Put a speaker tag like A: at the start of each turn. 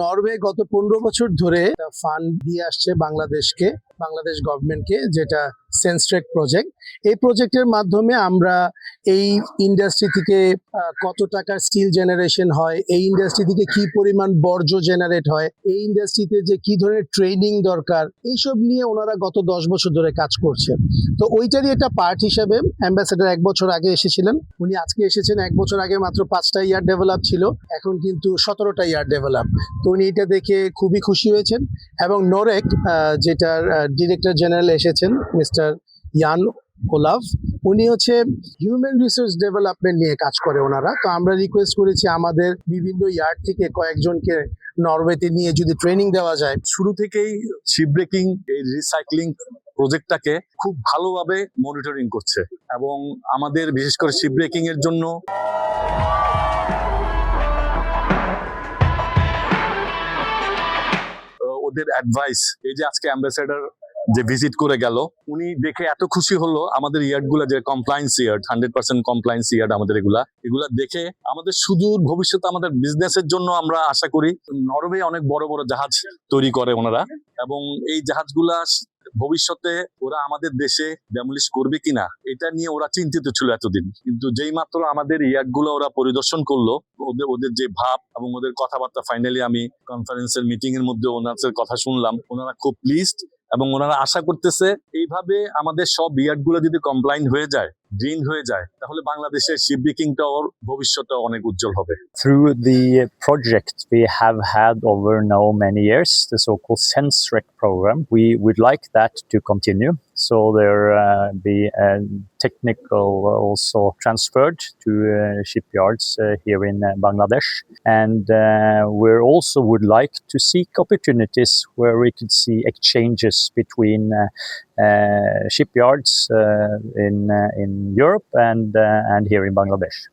A: Norway গত পনেরো বছর ধরে ফান্ড দিয়ে আসছে বাংলাদেশকে বাংলাদেশ গভর্নমেন্টকে যেটা সেন্সট্রেক প্রজেক্ট এই প্রজেক্টের মাধ্যমে আমরা এই ইন্ডাস্ট্রি থেকে কত টাকার স্টিল জেনারেশন হয়, এই ইন্ডাস্ট্রি থেকে কি পরিমাণ বর্জ্য জেনারেট হয়, এই ইন্ডাস্ট্রিতে যে কি ধরনের ট্রেনিং দরকার, এইসব নিয়ে ওনারা গত দশ বছর ধরে কাজ করছে তো ওইটারই একটা পার্ট হিসাবে অ্যাম্বাসেডার এক বছর আগে এসেছিলেন। উনি আজকে এসেছেন, এক বছর আগে মাত্র পাঁচটা ইয়ার ডেভেলপ ছিল, এখন কিন্তু সতেরোটা ইয়ার ডেভেলপ তো উনি এটা দেখে খুবই খুশি হয়েছেন এবং নোরেক যেটার ডিরেক্টর জেনারেল এসেছেন মিস্টার ইয়ান ওলাভ উনি হচ্ছে হিউম্যান রিসোর্স ডেভেলপমেন্ট নিয়ে কাজ করে ওনারা। তো আমরা রিকোয়েস্ট করেছি আমাদের বিভিন্ন ইয়ার্ড থেকে কয়েকজনকে নরওয়েতে নিয়ে যদি ট্রেনিং দেওয়া যায়।
B: শুরু থেকেই শিপ ব্রেকিং এই রিসাইক্লিং প্রজেক্টটাকে খুব ভালোভাবে মনিটরিং করছে এবং আমাদের বিশেষ করে শিপ ব্রেকিং এর জন্য ওদের অ্যাডভাইস এই যে আজকে অ্যাম্বাসেডার যে ভিজিট করে গেল, উনি দেখে এত খুশি হলো, আমাদের ইয়ার্ডগুলা যে compliance yard hundred percent compliance yard আমাদের এগুলা এগুলা দেখে আমাদের সুদূর ভবিষ্যতে আমাদের বিজনেসের জন্য আমরা আশা করি নরওয়ে অনেক বড় বড় জাহাজ তৈরি করে ওনারা, এবং এই জাহাজগুলা ভবিষ্যতে ওরা আমাদের দেশে ডেমলিশ করবে কিনা, এটা নিয়ে ওরা চিন্তিত ছিল এতদিন। কিন্তু যেই মাত্র আমাদের ইয়ার্ডগুলো ওরা পরিদর্শন করল, ওদের ওদের যে ভাব এবং ওদের কথাবার্তা ফাইনালি আমি কনফারেন্সের মিটিং এর মধ্যে ওনাদের কথা শুনলাম, ওনারা খুব প্লিজড এবং ওনারা আশা করতেছে এইভাবে আমাদের সব ইয়ার্ডগুলো যদি কমপ্লাইন হয়ে যায় গ্রিন হয়ে যায়, তাহলে বাংলাদেশের শিপ বিকিং টা অনেক উজ্জ্বল হবে।
C: Through the project we have over now many years so call sense wreck program we would like that to continue So there uh, be technical also transferred to uh, shipyards uh, here in uh, Bangladesh, and uh, we also would like to seek opportunities where we could see exchanges between shipyards in in Europe and and here in Bangladesh.